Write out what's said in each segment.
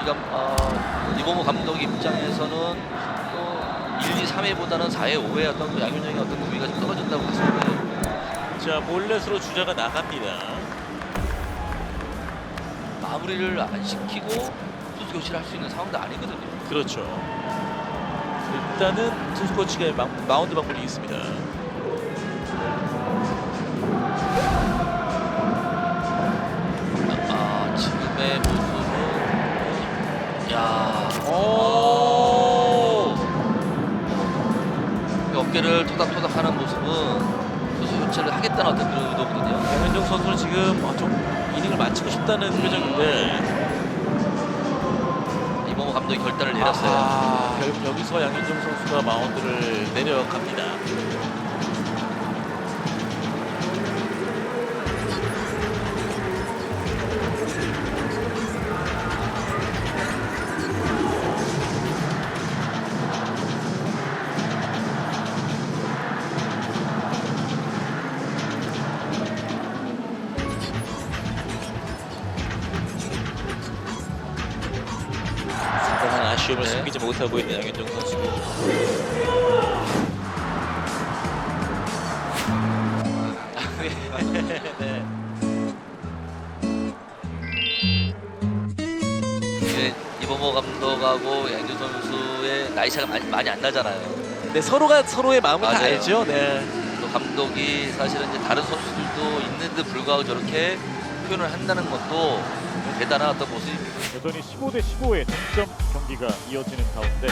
그러니까 어, 이범호 감독 입장에서는 또 1, 2, 3회보다는 4회, 5회 어떤 그 양현종의 어떤 우위가 좀 떨어진다고 봤을 때자 볼넷으로 주자가 나갑니다. 마무리를 안 시키고 투수 교체를 할 수 있는 상황도 아니거든요. 그렇죠. 일단은 투수 코치가 마, 마운드 방문이 있습니다. 오. 어깨를 토닥토닥하는 모습은 투수 교체를 하겠다는 어떤 그런 의도거든요. 양현종 선수는 지금 어, 좀 이닝을 마치고 싶다는 표정인데 이범호 감독이 결단을 내렸어요. 아, 결국 여기서 양현종 선수가 마운드를 내려갑니다. 아쉬움을 네. 숨기지 못하고 있는 양현종 선수. 네. 이게 이범호 감독하고 양준 선수의 나이 차가 많이, 많이 안 나잖아요. 네, 서로가 서로의 마음을 다 맞아요. 알죠. 네. 또 감독이 사실은 이제 다른 선수들도 있는데 불구하고 저렇게 표현을 한다는 것도 대단한 어떤 모습입니다. 여전히 15 대 15의 동점 경기가 이어지는 가운데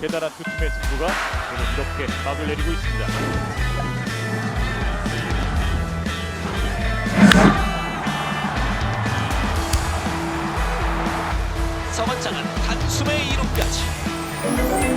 대단한 두 팀의 승부가 오늘 이렇게 막을 내리고 있습니다. 서원장은 단숨에 2루까지